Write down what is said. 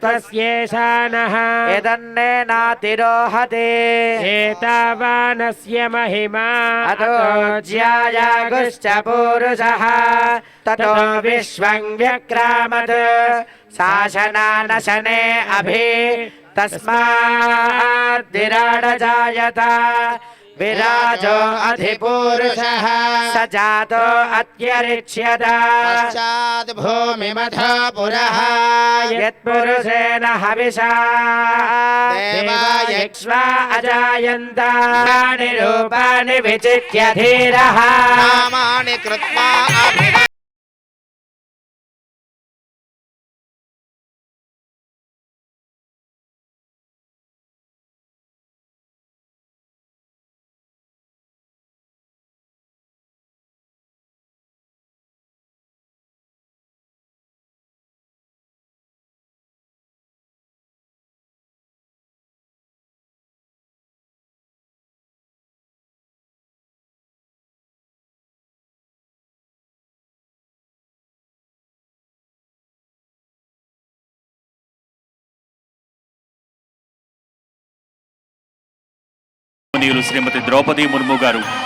महामृतत्वस्येषानः यदन्नेनातिरोहति एतावानस्य महिमा अतो ज्यायागुश्च पूरुषः ततो विश्वं व्यक्रामत् शासनानशने अभि तस्माद्विराडजायत विराजो अधिपूरुषः स जातो अत्यरिच्यत पश्चात् भूमिमथ पुरः यत्पुरुषेण हविषा देवा यक्ष्वा अजायन्त रूपाणि विचित्य धीरः नामानि कृत्वा अभिव శ్రీమతి ద్రౌపది ముర్ము గారు.